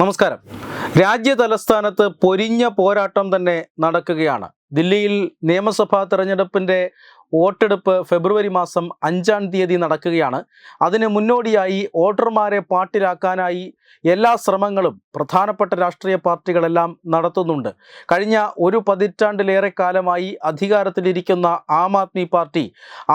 നമസ്കാരം. രാജ്യ തലസ്ഥാനത്ത് പൊരിഞ്ഞ പോരാട്ടം തന്നെ നടക്കുകയാണ്. ദില്ലിയിൽ നിയമസഭാ തെരഞ്ഞെടുപ്പിന്റെ വോട്ടെടുപ്പ് ഫെബ്രുവരി മാസം അഞ്ചാം തീയതി നടക്കുകയാണ്. അതിന് മുന്നോടിയായി വോട്ടർമാരെ പാട്ടിലാക്കാനായി എല്ലാ ശ്രമങ്ങളും പ്രധാനപ്പെട്ട രാഷ്ട്രീയ പാർട്ടികളെല്ലാം നടത്തുന്നുണ്ട്. കഴിഞ്ഞ ഒരു പതിറ്റാണ്ടിലേറെ കാലമായി അധികാരത്തിലിരിക്കുന്ന ആം ആദ്മി പാർട്ടി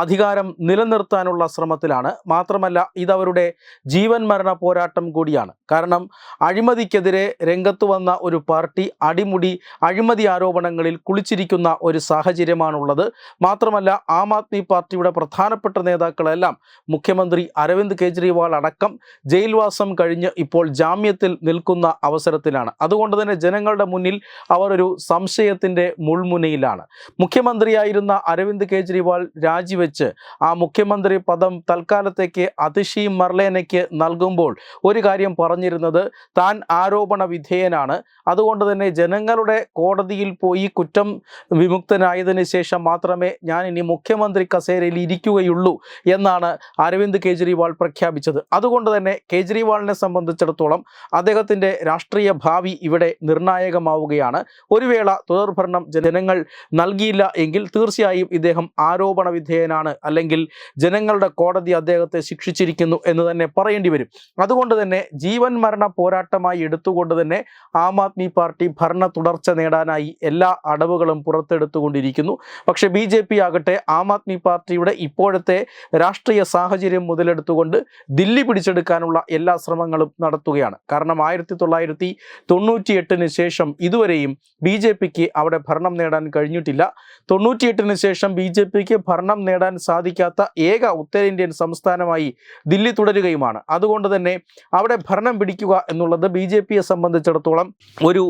അധികാരം നിലനിർത്താനുള്ള ശ്രമത്തിലാണ്. മാത്രമല്ല ഇതവരുടെ ജീവൻ മരണ പോരാട്ടം കൂടിയാണ്. കാരണം അഴിമതിക്കെതിരെ രംഗത്ത് വന്ന ഒരു പാർട്ടി അടിമുടി അഴിമതി ആരോപണങ്ങളിൽ കുളിച്ചിരിക്കുന്ന ഒരു സാഹചര്യമാണുള്ളത്. മാത്രമല്ല ആം ആദ്മി പാർട്ടിയുടെ പ്രധാനപ്പെട്ട നേതാക്കളെല്ലാം മുഖ്യമന്ത്രി അരവിന്ദ് കെജ്രിവാൾ അടക്കം ജയിൽവാസം കഴിഞ്ഞ് ഇപ്പോൾ ജാമ്യത്തിൽ നിൽക്കുന്ന അവസരത്തിലാണ്. അതുകൊണ്ട് തന്നെ ജനങ്ങളുടെ മുന്നിൽ അവർ ഒരു സംശയത്തിന്റെ മുൾമുനയിലാണ്. മുഖ്യമന്ത്രിയായിരുന്ന അരവിന്ദ് കെജ്രിവാൾ രാജിവെച്ച് ആ മുഖ്യമന്ത്രി പദം തൽക്കാലത്തേക്ക് അതിഷി മർലേനയ്ക്ക് നൽകുമ്പോൾ ഒരു കാര്യം പറഞ്ഞിരുന്നത് താൻ ആരോപണ വിധേയനാണ്. അതുകൊണ്ട് തന്നെ ജനങ്ങളുടെ കോടതിയിൽ പോയി കുറ്റം വിമുക്തനായതിനു ശേഷം മാത്രമേ ഞാൻ ഇനി മുഖ്യമന്ത്രി കസേരയിൽ ഇരിക്കുകയുള്ളൂ എന്നാണ് അരവിന്ദ് കെജ്രിവാൾ പ്രഖ്യാപിച്ചത്. അതുകൊണ്ട് തന്നെ കെജ്രിവാളിനെ സംബന്ധിച്ചിടത്തോളം അദ്ദേഹത്തിന്റെ രാഷ്ട്രീയ ഭാവി ഇവിടെ നിർണായകമാവുകയാണ്. ഒരു വേള തുടർഭരണം ജനങ്ങൾ നൽകിയില്ല എങ്കിൽ തീർച്ചയായും ഇദ്ദേഹം ആരോപണ വിധേയനാണ് അല്ലെങ്കിൽ ജനങ്ങളുടെ കോടതി അദ്ദേഹത്തെ ശിക്ഷിച്ചിരിക്കുന്നു എന്ന് തന്നെ പറയേണ്ടി വരും. അതുകൊണ്ട് തന്നെ ജീവൻ മരണ പോരാട്ടമായി എടുത്തുകൊണ്ട് തന്നെ ആം ആദ്മി പാർട്ടി ഭരണ തുടർച്ച നേടാനായി എല്ലാ അടവുകളും പുറത്തെടുത്തുകൊണ്ടിരിക്കുന്നു. പക്ഷേ ബി ജെ പി ആകട്ടെ ആം ആദ്മി പാർട്ടിയുടെ ഇപ്പോഴത്തെ രാഷ്ട്രീയ സാഹചര്യം മുതലെടുത്തുകൊണ്ട് ദില്ലി പിടിച്ചെടുക്കാനുള്ള എല്ലാ ശ്രമങ്ങളും നടത്തുകയാണ്. കാരണം ആയിരത്തി തൊള്ളായിരത്തി തൊണ്ണൂറ്റിയെട്ടിന് ശേഷം ഇതുവരെയും ബി ജെ പിക്ക് അവിടെ ഭരണം നേടാൻ കഴിഞ്ഞിട്ടില്ല. തൊണ്ണൂറ്റിയെട്ടിന് ശേഷം ബി ജെ പിക്ക് ഭരണം നേടാൻ സാധിക്കാത്ത ഏക ഉത്തരേന്ത്യൻ സംസ്ഥാനമായി ദില്ലി തുടരുകയുമാണ്. അതുകൊണ്ട് തന്നെ അവിടെ ഭരണം പിടിക്കുക എന്നുള്ളത് ബി ജെ പിയെ സംബന്ധിച്ചിടത്തോളം ഒരു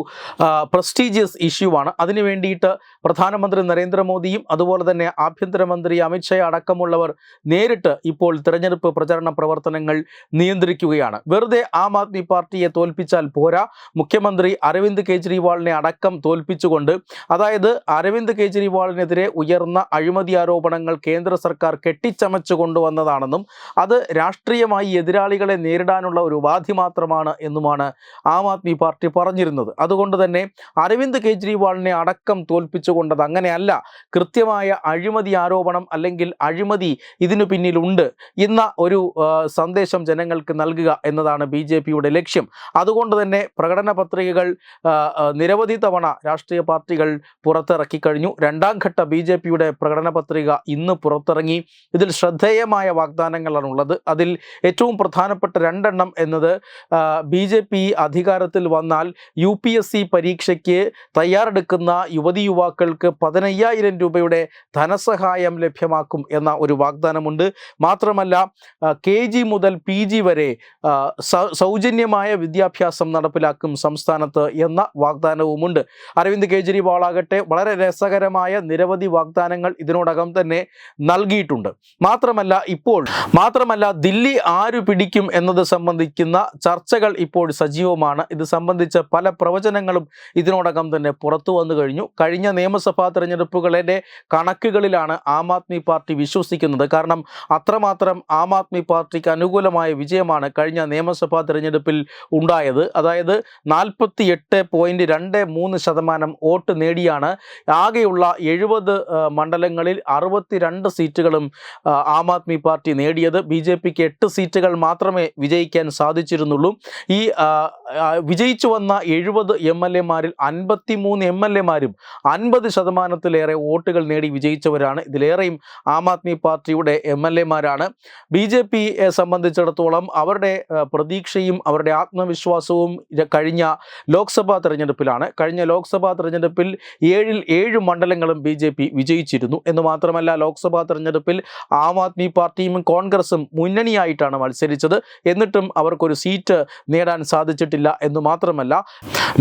പ്രസ്റ്റീജിയസ് ഇഷ്യൂ ആണ് അതിനു വേണ്ടിയിട്ട് പ്രധാനമന്ത്രി നരേന്ദ്രമോദിയും അതുപോലെ തന്നെ ആഭ്യന്തരമന്ത്രി അമിത്ഷാ അടക്കമുള്ളവർ നേരിട്ട് ഇപ്പോൾ തിരഞ്ഞെടുപ്പ് പ്രചരണ പ്രവർത്തനങ്ങൾ നിയന്ത്രിക്കുകയാണ്. വെറുതെ ആം ആദ്മി പാർട്ടിയെ തോൽപ്പിച്ചാൽ പോരാ. മുഖ്യമന്ത്രി അരവിന്ദ് കെജ്രിവാളിനെ അടക്കം തോൽപ്പിച്ചുകൊണ്ട് അതായത് അരവിന്ദ് കെജ്രിവാളിനെതിരെ ഉയർന്ന അഴിമതി ആരോപണങ്ങൾ കേന്ദ്ര സർക്കാർ കെട്ടിച്ചമച്ചു കൊണ്ടുവന്നതാണെന്നും അത് രാഷ്ട്രീയമായി എതിരാളികളെ നേരിടാനുള്ള ഒരു ഉപാധി മാത്രമാണ് എന്നുമാണ് ആം ആദ്മി പാർട്ടി പറഞ്ഞിരുന്നത്. അതുകൊണ്ട് തന്നെ അരവിന്ദ് കെജ്രിവാളിനെ അടക്കം തോൽപ്പിച്ചുകൊണ്ടത് അങ്ങനെയല്ല. കൃത്യമായ അഴിമതി ആരോപണം അല്ലെങ്കിൽ അഴിമതി ഇതിനു പിന്നിലുണ്ട് എന്ന ഒരു സന്ദേശം ജനങ്ങൾക്ക് നൽകുക എന്നതാണ് ബി ജെ പിയുടെ ലക്ഷ്യം. അതുകൊണ്ട് തന്നെ പ്രകടന പത്രികകൾ നിരവധി തവണ രാഷ്ട്രീയ പാർട്ടികൾ പുറത്തിറക്കി കഴിഞ്ഞു. രണ്ടാം ഘട്ട ബി ജെ പിയുടെ പ്രകടന പത്രിക ഇന്ന് പുറത്തിറങ്ങി. ഇതിൽ ശ്രദ്ധേയമായ വാഗ്ദാനങ്ങളാണ് ഉള്ളത്. അതിൽ ഏറ്റവും പ്രധാനപ്പെട്ട രണ്ടെണ്ണം എന്നത് ബി ജെ പി അധികാരത്തിൽ വന്നാൽ യു പി എസ് സി പരീക്ഷയ്ക്ക് തയ്യാറെടുക്കുന്ന യുവതി യുവാക്കൾക്ക് പതിനയ്യായിരം രൂപയുടെ ധനസഹായം ലഭ്യമാക്കും എന്ന ഒരു വാഗ്ദാനമുണ്ട്. മാത്രമല്ല കെ ജി മുതൽ പി ജി വരെ സൗജന്യമായ വിദ്യാഭ്യാസം നടപ്പിലാക്കും സംസ്ഥാനത്ത് എന്ന വാഗ്ദാനവുമുണ്ട്. അരവിന്ദ് കെജ്രിവാൾ ആകട്ടെ വളരെ രസകരമായ നിരവധി വാഗ്ദാനങ്ങൾ ഇതിനോടകം തന്നെ നൽകിയിട്ടുണ്ട്. മാത്രമല്ല ഇപ്പോൾ മാത്രമല്ല ദില്ലി ആരു പിടിക്കും എന്നത് സംബന്ധിക്കുന്ന ചർച്ചകൾ ഇപ്പോൾ സജീവമാണ്. ഇത് സംബന്ധിച്ച പല പ്രവചനങ്ങളും ഇതിനോടകം തന്നെ പുറത്തു വന്നു കഴിഞ്ഞു. കഴിഞ്ഞ നിയമസഭാ തെരഞ്ഞെടുപ്പുകളുടെ കണക്കുകളിലാണ് ആം ആദ്മി പാർട്ടി വിശ്വസിക്കുന്നത്. കാരണം അത്രമാത്രം ആം ആദ്മി പാർട്ടിക്ക് അനുകൂലമായ വിജയമാണ് കഴിഞ്ഞ നിയമസഭാ തെരഞ്ഞെടുപ്പിൽ ഉണ്ടായത്. അതായത് നാൽപ്പത്തി എട്ട് പോയിന്റ് രണ്ട് മൂന്ന് ശതമാനം വോട്ട് നേടിയാണ്. ആകെയുള്ള എഴുപത് മണ്ഡലങ്ങളിൽ അറുപത്തിരണ്ട് സീറ്റുകളും ആ, ആദ്മി പാർട്ടി നേടിയത്. ബി ജെ പിക്ക് എട്ട് സീറ്റുകൾ മാത്രമേ വിജയിക്കാൻ സാധിച്ചിരുന്നുള്ളൂ. ഈ വിജയിച്ചു വന്ന എഴുപത് എം എൽ എമാരിൽ അൻപത്തി മൂന്ന് എം എൽ എമാരും അൻപത് ശതമാനത്തിലേറെ വോട്ടുകൾ നേടി വിജയിച്ചവരാണ് ഇതിലേറെയും ആം ആദ്മി പാർട്ടിയുടെ എം എൽ എമാരാണ്. ബി ജെ പിയെ സംബന്ധിച്ചിടത്തോളം അവരുടെ പ്രതീക്ഷയും അവരുടെ ആത്മവിശ്വാസവും കഴിഞ്ഞ ലോക്സഭാ തെരഞ്ഞെടുപ്പിലാണ്. കഴിഞ്ഞ ലോക്സഭാ തെരഞ്ഞെടുപ്പിൽ ഏഴിൽ ഏഴ് മണ്ഡലങ്ങളും ബി ജെ പി വിജയിച്ചിരുന്നു. എന്ന് മാത്രമല്ല ലോക്സഭാ തെരഞ്ഞെടുപ്പിൽ ആം ആദ്മി പാർട്ടിയും കോൺഗ്രസും മുന്നണിയായിട്ടാണ് മത്സരിച്ചത്. എന്നിട്ടും അവർക്കൊരു സീറ്റ് നേടാൻ സാധിച്ചിട്ടില്ല എന്ന് മാത്രമല്ല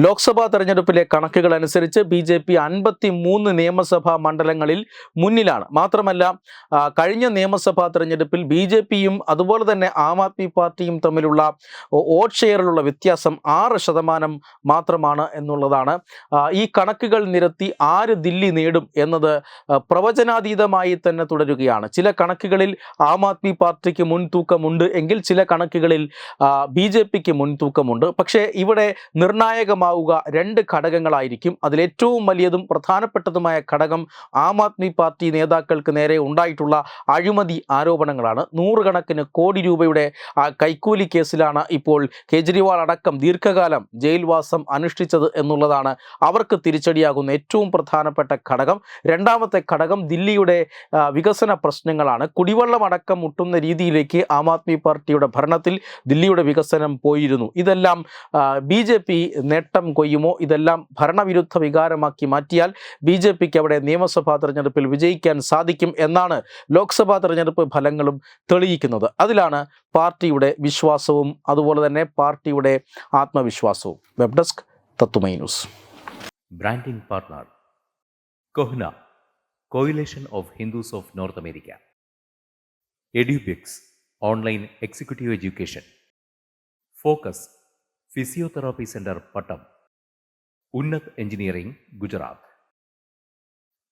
ലോക്സഭാ തെരഞ്ഞെടുപ്പിലെ കണക്കുകൾ അനുസരിച്ച് ബി ജെ പി അൻപത്തി മൂന്ന് നിയമസഭാ മണ്ഡലങ്ങളിൽ മുന്നിൽ മുന്നിലാണ് മാത്രമല്ല കഴിഞ്ഞ നിയമസഭാ തെരഞ്ഞെടുപ്പിൽ ബി ജെ പിയും അതുപോലെ തന്നെ ആം ആദ്മി പാർട്ടിയും തമ്മിലുള്ള വോട്ട് ഷെയറിലുള്ള വ്യത്യാസം ആറ് ശതമാനം മാത്രമാണ് എന്നുള്ളതാണ്. ഈ കണക്കുകൾ നിരത്തി ആര് ദില്ലി നേടും എന്നത് പ്രവചനാതീതമായി തന്നെ തുടരുകയാണ്. ചില കണക്കുകളിൽ ആം ആദ്മി പാർട്ടിക്ക് മുൻതൂക്കമുണ്ട് എങ്കിൽ ചില കണക്കുകളിൽ ബി ജെ പിക്ക് മുൻതൂക്കമുണ്ട്. പക്ഷേ ഇവിടെ നിർണായകമാവുക രണ്ട് ഘടകങ്ങളായിരിക്കും. അതിലേറ്റവും വലിയതും പ്രധാനപ്പെട്ടതുമായ ഘടകം ആം ആദ്മി പാർട്ടി നേതാക്കൾക്ക് നേരെ ഉണ്ടായിട്ടുള്ള അഴിമതി ആരോപണങ്ങളാണ്. നൂറുകണക്കിന് കോടി രൂപയുടെ കൈക്കൂലി കേസിലാണ് ഇപ്പോൾ കേജ്രിവാൾ അടക്കം ദീർഘകാലം ജയിൽവാസം അനുഷ്ഠിച്ചത് എന്നുള്ളതാണ് അവർക്ക് തിരിച്ചടിയാകുന്ന ഏറ്റവും പ്രധാനപ്പെട്ട ഘടകം. രണ്ടാമത്തെ ഘടകം ദില്ലിയുടെ വികസന പ്രശ്നങ്ങളാണ്. കുടിവെള്ളം അടക്കം മുട്ടുന്ന രീതിയിലേക്ക് ആം ആദ്മി പാർട്ടിയുടെ ഭരണത്തിൽ ദില്ലിയുടെ വികസനം പോയിരുന്നു. ഇതെല്ലാം ബി ജെ പി നേട്ടം കൊയ്യുമോ? ഇതെല്ലാം ഭരണവിരുദ്ധ വികാരമാക്കി മാറ്റിയാൽ ബി ജെ പിക്ക് അവിടെ നിയമസഭാ തെരഞ്ഞെടുപ്പിൽ വിജയിക്കാൻ സാധിക്കും എന്നാണ് ലോക്സഭാ തെരഞ്ഞെടുപ്പ് ഫലങ്ങളും തെളിയിക്കുന്നത്. അതിലാണ് പാർട്ടിയുടെ വിശ്വാസവും അതുപോലെ തന്നെ പാർട്ടിയുടെ ആത്മവിശ്വാസവും. വെബ് ഡെസ്ക് തത്തുമൈ news. Branding partner CoHNA coalition of Hindus of North America. Edubix online executive education. Focus physiotherapy centre Pattom. Unnath engineering America.